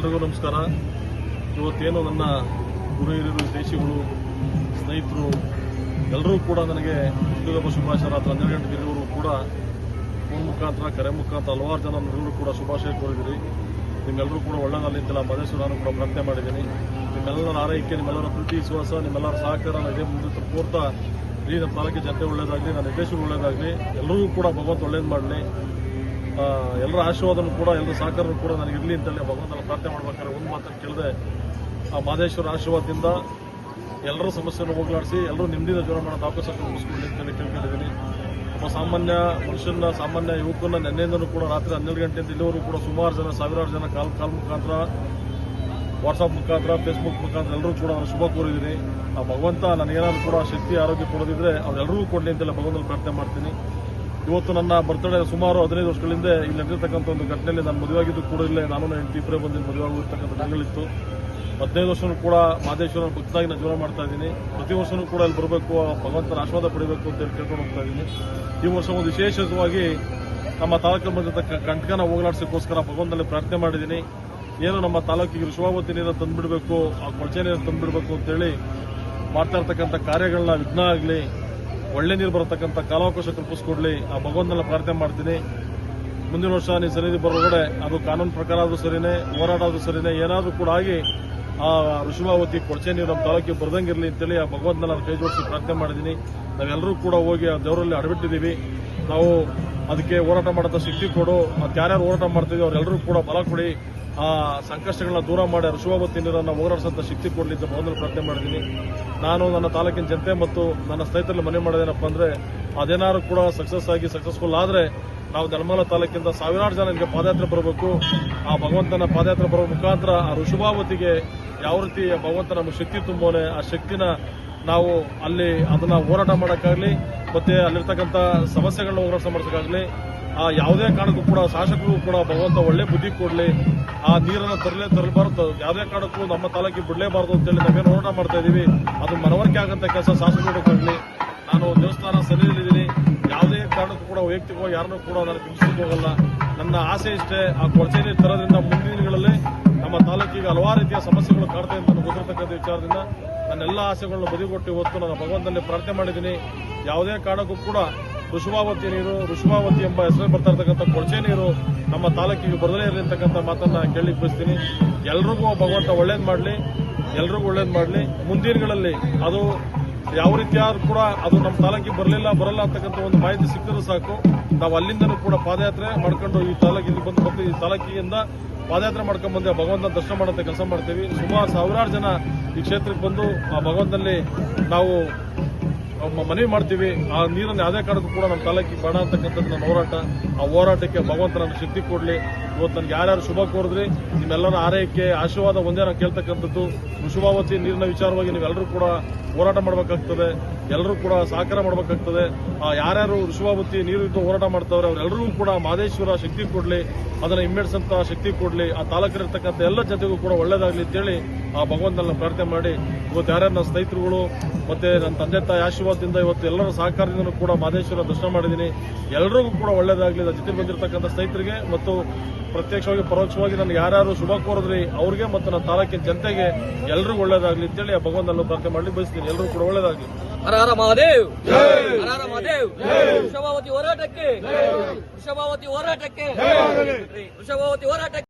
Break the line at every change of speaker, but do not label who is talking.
ಎಲ್ರಿಗೂ ನಮಸ್ಕಾರ. ಇವತ್ತೇನು ನನ್ನ ಗುರು ಹಿರಿಯರು, ದೇಶಿಗಳು, ಸ್ನೇಹಿತರು ಎಲ್ಲರೂ ಕೂಡ ನನಗೆ ಹುಟ್ಟುಹಬ್ಬ ಶುಭಾಶಯ, ರಾತ್ರಿ ಹನ್ನೆರಡು ಗಂಟೆಗೆ ಕೂಡ ಫೋನ್ ಮುಖಾಂತರ, ಕರೆ ಮುಖಾಂತರ ಹಲವಾರು ಜನ ಎಲ್ಲರೂ ಕೂಡ ಶುಭಾಶಯ ಕೋರಿದ್ದೀರಿ. ನಿಮ್ಮೆಲ್ಲರೂ ಕೂಡ ಒಳ್ಳೆಯದಲ್ಲಿ ಅಂತೆಲ್ಲ ಮದೇಶ್ವರ ನಾನು ಕೂಡ ಪ್ರಾರ್ಥನೆ ಮಾಡಿದ್ದೀನಿ. ನಿಮ್ಮೆಲ್ಲರ ಆರೈಕೆ, ನಿಮ್ಮೆಲ್ಲರ ಪ್ರೀತಿ, ವಿಶ್ವಾಸ, ನಿಮ್ಮೆಲ್ಲರ ಸಹಕಾರ ಇದೇ ಮುಂದೆ ಕೋರ್ತಾ ಈ ನಮ್ಮ ತಾಲೂಕಿನ ಜನತೆ ಒಳ್ಳೇದಾಗಲಿ, ನನ್ನ ದೇಶಗಳು ಒಳ್ಳೇದಾಗಲಿ ಎಲ್ಲರೂ ಕೂಡ ಭಗವಂತ ಒಳ್ಳೇದು ಮಾಡಲಿ. ಎಲ್ಲರ ಆಶೀರ್ವಾದನೂ ಕೂಡ, ಎಲ್ಲರ ಸಹಕಾರನೂ ಕೂಡ ನನಗೆ ಇರಲಿ ಅಂತೇಳಿ ಭಗವಂತನ ಪ್ರಾರ್ಥನೆ ಮಾಡ್ಬೇಕಾದ್ರೆ ಒಂದು ಮಾತನ್ನು ಕೇಳಿದೆ, ಆ ಮಹದೇಶ್ವರ ಆಶೀರ್ವಾದದಿಂದ ಎಲ್ಲರ ಸಮಸ್ಯೆಯನ್ನು ಹೋಗ್ಲಾಡಿಸಿ, ಎಲ್ಲರೂ ನೆಮ್ಮದಿಯಿಂದ ಜೀವನ ಮಾಡೋದು ಅವಕಾಶ ಮುಗಿಸ್ಕೊಳ್ಳಿ ಅಂತೇಳಿ ಕೇಳ್ಕೊಂಡಿದ್ದೀನಿ. ಒಬ್ಬ ಸಾಮಾನ್ಯ ಮನುಷ್ಯನ, ಸಾಮಾನ್ಯ ಯುವಕನ ನೆನ್ನೆಯಿಂದನೂ ಕೂಡ ರಾತ್ರಿ ಹನ್ನೆರಡು ಗಂಟೆಯಿಂದ ಇಲ್ಲಿವರೆಗೂ ಕೂಡ ಸುಮಾರು ಜನ, ಸಾವಿರಾರು ಜನ ಕಾಲ್ ಕಾಲ್ ಮುಖಾಂತರ, ವಾಟ್ಸಪ್ ಮುಖಾಂತರ, ಫೇಸ್ಬುಕ್ ಮುಖಾಂತರ ಎಲ್ಲರೂ ಕೂಡ ನಾನು ಶುಭ ಕೋರಿದ್ದೀನಿ. ಆ ಭಗವಂತ ನನಗೇನಾದ್ರು ಕೂಡ ಶಕ್ತಿ, ಆರೋಗ್ಯ ಕೊಡೋದಿದ್ರೆ ಅವರೆಲ್ಲರಿಗೂ ಕೊಡಲಿ ಅಂತೆಲ್ಲ ಭಗವಂತನ ಪ್ರಾರ್ಥನೆ ಮಾಡ್ತೀನಿ. ಇವತ್ತು ನನ್ನ ಬರ್ತ್ಡೇ ಸುಮಾರು ಹದಿನೈದು ವರ್ಷಗಳಿಂದ ಇಲ್ಲಿ ನಡೆದಿರ್ತಕ್ಕಂಥ ಒಂದು ಘಟನೆಯಲ್ಲಿ ನಾನು ಮದುವೆಯಾಗಿದ್ದು ಕೂಡ ಇಲ್ಲೇ. ನಾನು ಹೆಂಡತಿ ಇಬ್ಬರೇ ಬಂದು ಮದುವೆ ಆಗಿರ್ತಕ್ಕಂಥ ದಿನಗಳಿತ್ತು. ಹದಿನೈದು ವರ್ಷನೂ ಕೂಡ ಮಹದೇಶ್ವರ ಭಕ್ತಾಗಿ ನಾನು ಜೀವನ ಮಾಡ್ತಾ ಇದ್ದೀನಿ. ಪ್ರತಿ ವರ್ಷನೂ ಕೂಡ ಇಲ್ಲಿ ಬರಬೇಕು ಭಗವಂತನ ಆಶೀರ್ವಾದ ಪಡಿಬೇಕು ಅಂತ ಹೇಳಿ ಕೇಳ್ಕೊಂಡು ಹೋಗ್ತಾ ಇದ್ದೀನಿ. ಈ ವರ್ಷ ಒಂದು ವಿಶೇಷವಾಗಿ ನಮ್ಮ ತಾಲೂಕಿನ ಬಂದಿರತಕ್ಕ ಕಂಟಕನ ಹೋಗಲಾಡಿಸೋಕ್ಕೋಸ್ಕರ ಭಗವಂತನಲ್ಲಿ ಪ್ರಾರ್ಥನೆ ಮಾಡಿದ್ದೀನಿ. ಏನು ನಮ್ಮ ತಾಲೂಕಿಗೆ ವಿಶ್ವಾವತಿ ನೀರನ್ನು ತಂದುಬಿಡಬೇಕು, ಆ ಕೊಳಚೆ ನೀರನ್ನು ತಂದುಬಿಡಬೇಕು ಅಂತೇಳಿ ಮಾಡ್ತಾ ಇರ್ತಕ್ಕಂಥ ಕಾರ್ಯಗಳನ್ನ ವಿಘ್ನ ಆಗಲಿ ಒಳ್ಳೆ ನೀರು ಬರತಕ್ಕಂಥ ಕಾಲಾವಕಾಶ ಕಲ್ಪಿಸ್ಕೊಡ್ಲಿ ಆ ಭಗವಂತನ ಪ್ರಾರ್ಥನೆ ಮಾಡ್ತೀನಿ. ಮುಂದಿನ ವರ್ಷ ನೀವು ಸನ್ನಿಧಿ ಬರೋಗಡೆ ಅದು ಕಾನೂನು ಪ್ರಕಾರ ಆದರೂ ಸರಿನೇ, ಹೋರಾಟ ಆದರೂ ಸರಿನೇ, ಏನಾದರೂ ಕೂಡ ಆಗಿ ಆ ಋಷಭಾವತಿ ಕೊಡ್ಚೆ ನೀರು ನಮ್ಮ ತಾಲೂಕಿಗೆ ಬರ್ದಂಗಿರಲಿ ಅಂತೇಳಿ ಆ ಭಗವಂತನ ನಾನು ಕೈ ಜೋಡಿಸಿ ಪ್ರಾರ್ಥನೆ ಮಾಡಿದ್ದೀನಿ. ನಾವೆಲ್ಲರೂ ಕೂಡ ಹೋಗಿ ಆ ದೇವರಲ್ಲಿ ಅಡಬಿಟ್ಟಿದ್ದೀವಿ ನಾವು ಅದಕ್ಕೆ ಹೋರಾಟ ಮಾಡೋಂಥ ಶಕ್ತಿ ಕೊಡು. ಮತ್ತು ಯಾರ್ಯಾರು ಹೋರಾಟ ಮಾಡ್ತೀವಿ ಅವರೆಲ್ಲರೂ ಕೂಡ ಬಲ ಕೊಡಿ. ಆ ಸಂಕಷ್ಟಗಳನ್ನ ದೂರ ಮಾಡಿ ಶುಭ ಋಷಭಾವತಿ ನೀರನ್ನು ಹೋರಾಡಿಸೋಂಥ ಶಕ್ತಿ ಕೊಡಲಿ ಅಂತ ಮೊದಲು ಪ್ರಾರ್ಥನೆ ಮಾಡಿದ್ದೀನಿ. ನಾನು ನನ್ನ ತಾಲೂಕಿನ ಜನತೆ ಮತ್ತು ನನ್ನ ಸ್ನೇಹಿತರಲ್ಲಿ ಮನೆ ಮಾಡೋದೇನಪ್ಪ ಅಂದರೆ, ಅದೇನಾದ್ರು ಕೂಡ ಸಕ್ಸಸ್ ಆಗಿ ಸಕ್ಸಸ್ಫುಲ್ ಆದ್ರೆ ನಾವು ಧರ್ಮಾಲ ತಾಲೂಕಿಂದ ಸಾವಿರಾರು ಜನ ನಿಮಗೆ ಪಾದಯಾತ್ರೆ ಬರಬೇಕು. ಆ ಭಗವಂತನ ಪಾದಯಾತ್ರೆ ಬರೋ ಮುಖಾಂತರ ಆ ಋಷಭಾವತಿಗೆ ಯಾವ ರೀತಿ ಭಗವಂತ ನಮಗೆ ಶಕ್ತಿ ತುಂಬೋನೆ ಆ ಶಕ್ತಿನ ನಾವು ಅಲ್ಲಿ ಅದನ್ನ ಹೋರಾಟ ಮಾಡೋಕ್ಕಾಗಲಿ, ಮತ್ತೆ ಅಲ್ಲಿರ್ತಕ್ಕಂಥ ಸಮಸ್ಯೆಗಳನ್ನ ಹೋರಾಟ ಮಾಡೋಕ್ಕಾಗಲಿ ಆ ಯಾವುದೇ ಕಾರಣಕ್ಕೂ ಕೂಡ ಶಾಸಕರು ಕೂಡ ಭಗವಂತ ಒಳ್ಳೆ ಬುದ್ಧಿ ಕೊಡಲಿ. ಆ ನೀರನ್ನು ತರಲೇ ತರಬಾರ್ದು ಯಾವುದೇ ಕಾರಣಕ್ಕೂ ನಮ್ಮ ತಾಲೂಕಿಗೆ ಬಿಡಲೇಬಾರ್ದು ಅಂತೇಳಿ ನಾವೇನು ಹೋರಾಟ ಮಾಡ್ತಾ ಇದ್ದೀವಿ ಅದು ಮನವರಿಕೆ ಆಗಂತ ಕೆಲಸ ಶಾಸಕರು ಕೊಡಲಿ ನಾನು ದೇವಸ್ಥಾನ ಸರಿಯಲ್ಲಿದ್ದೀನಿ ಯಾವುದೇ ಕಾರಣಕ್ಕೂ ಕೂಡ ವೈಯಕ್ತಿಕವಾಗಿ ಯಾರನ್ನೂ ಕೂಡ ನಾನು ಬಿಡಿಸೋಕೆ ಹೋಗಲ್ಲ. ನನ್ನ ಆಸೆ ಇಷ್ಟೇ, ಆ ಕೊಳಚೆ ನೀರು ತರೋದ್ರಿಂದ ಮುಂದಿನ ದಿನಗಳಲ್ಲಿ ನಮ್ಮ ತಾಲೂಕಿಗೆ ಹಲವಾರು ರೀತಿಯ ಸಮಸ್ಯೆಗಳು ಕಾಡ್ತಾ ಇದ್ದಾನೆ ಗೊತ್ತಿರತಕ್ಕಂಥ ವಿಚಾರದಿಂದ ನನ್ನೆಲ್ಲ ಆಸೆಗಳನ್ನು ಬದಿಗೊಟ್ಟು ಇವತ್ತು ನಾನು ಭಗವಂತನಲ್ಲಿ ಪ್ರಾರ್ಥನೆ ಮಾಡಿದ್ದೀನಿ. ಯಾವುದೇ ಕಾರಣಕ್ಕೂ ಕೂಡ ಋಷಭಾವತಿ ನೀರು, ಋಷಭಾವತಿ ಎಂಬ ಹೆಸರು ಬರ್ತಾ ಇರ್ತಕ್ಕಂಥ ಕೊಳಚೆ ನೀರು ನಮ್ಮ ತಾಲೂಕಿಗೆ ಬರದೇ ಇರಲಿ ಅಂತಕ್ಕಂಥ ಮಾತನ್ನ ಕೇಳಿ ಬಯಸ್ತೀನಿ ಎಲ್ರಿಗೂ ಭಗವಂತ ಒಳ್ಳೇದು ಮಾಡಲಿ, ಎಲ್ರಿಗೂ ಒಳ್ಳೇದು ಮಾಡಲಿ. ಮುಂದಿನಗಳಲ್ಲಿ ಅದು ಯಾವ ರೀತಿಯಾದ್ರೂ ಕೂಡ ಅದು ನಮ್ಮ ತಾಲೂಕಿಗೆ ಬರಲಿಲ್ಲ, ಬರಲ್ಲ ಅಂತಕ್ಕಂಥ ಒಂದು ಮಾಹಿತಿ ಸಿಕ್ಕಿದ್ರೆ ಸಾಕು. ನಾವು ಅಲ್ಲಿಂದನೂ ಕೂಡ ಪಾದಯಾತ್ರೆ ಮಾಡ್ಕೊಂಡು ಈ ತಾಲೂಕಿಗೆ ಬಂದು ಬರ್ತೀವಿ ಈ ತಾಲೂಕಿಯಿಂದ ಪಾದಯಾತ್ರೆ ಮಾಡ್ಕೊಂಡು ಬಂದೆ ಭಗವಂತ ದರ್ಶನ ಮಾಡೋಂಥ ಕೆಲಸ ಮಾಡ್ತೀವಿ. ಸುಮಾರು ಸಾವಿರಾರು ಜನ ಈ ಕ್ಷೇತ್ರಕ್ಕೆ ಬಂದು ಆ ಭಗವಂತನಲ್ಲಿ ನಾವು ಮನವಿ ಮಾಡ್ತೀವಿ. ಆ ನೀರನ್ನು ಯಾವುದೇ ಕಾರಣಕ್ಕೂ ಕೂಡ ನಮ್ಮ ತಾಲೂಕಿಗೆ ಬೇಡ ಅಂತಕ್ಕಂಥದ್ದು ನನ್ನ ಹೋರಾಟ, ಆ ಹೋರಾಟಕ್ಕೆ ಭಗವಂತ ನನ್ನ ಶಕ್ತಿ ಕೊಡಲಿ. ಇವತ್ತು ನನಗೆ ಯಾರ್ಯಾರು ಶುಭ ಕೋರಿದ್ರಿ, ನಿಮ್ಮೆಲ್ಲರ ಆರೈಕೆ, ಆಶೀರ್ವಾದ ಒಂದೇ ನಾನು ಕೇಳ್ತಕ್ಕಂಥದ್ದು. ಶುಭಾವತಿ ನೀರಿನ ವಿಚಾರವಾಗಿ ನೀವೆಲ್ಲರೂ ಕೂಡ ಹೋರಾಟ ಮಾಡಬೇಕಾಗ್ತದೆ. ಎಲ್ಲರೂ ಕೂಡ ಸಹಕಾರ ಮಾಡಬೇಕಾಗ್ತದೆ. ಯಾರ್ಯಾರು ಋಷಭಾವತಿ ನೀರು ಇದ್ದು ಹೋರಾಟ ಮಾಡ್ತಾವ್ರೆ ಅವರೆಲ್ಲರಿಗೂ ಕೂಡ ಮಾದೇಶ್ವರ ಶಕ್ತಿ ಕೊಡಲಿ, ಅದನ್ನು ಹಿಮ್ಮೆಡಿಸಂತ ಶಕ್ತಿ ಕೊಡಲಿ, ಆ ತಾಲೂಕಿರತಕ್ಕಂಥ ಎಲ್ಲ ಜನತೆಗೂ ಕೂಡ ಒಳ್ಳೇದಾಗಲಿ ಅಂತೇಳಿ ಆ ಭಗವಂತನ ಪ್ರಾರ್ಥನೆ ಮಾಡಿ. ಇವತ್ತು ಯಾರ್ಯಾರು ನನ್ನ ಸ್ನೇಹಿತರುಗಳು, ಮತ್ತೆ ನನ್ನ ತಂದೆ ತಾಯಿ ಆಶೀರ್ವಾದದಿಂದ ಇವತ್ತು ಎಲ್ಲರ ಸಹಕಾರದಿಂದ ಕೂಡ ಮಾದೇಶ್ವರ ದರ್ಶನ ಮಾಡಿದ್ದೀನಿ. ಎಲ್ಲರಿಗೂ ಕೂಡ ಒಳ್ಳೇದಾಗಲಿ ಜೊತೆ ಬಂದಿರತಕ್ಕಂಥ ಸ್ನೇಹಿತರಿಗೆ, ಮತ್ತು ಪ್ರತ್ಯಕ್ಷವಾಗಿ ಪರೋಕ್ಷವಾಗಿ ನನಗೆ ಯಾರ್ಯಾರು ಶುಭ ಕೋರಿದ್ರಿ ಅವ್ರಿಗೆ ಮತ್ತು ನನ್ನ ತಾಲೂಕಿನ ಜನತೆಗೆ ಎಲ್ರಿಗೂ ಒಳ್ಳೇದಾಗಲಿ ಅಂತೇಳಿ ಆ ಭಗವಂತನನ್ನು ಪ್ರಾರ್ಥನೆ ಮಾಡಲಿ ಬಯಸ್ತೀನಿ. ಎಲ್ಲರೂ ಕೂಡ ಒಳ್ಳೇದಾಗ್ಲಿ.
ಹರ ಮಹಾದೇವ್! ಹರ ಮಹಾದೇವ್! ವೃಷಭಾವತಿ ಹೋರಾಟಕ್ಕೆ! ವೃಷಭಾವತಿ ಹೋರಾಟಕ್ಕೆ! ವೃಷಭಾವತಿ ಹೋರಾಟಕ್ಕೆ!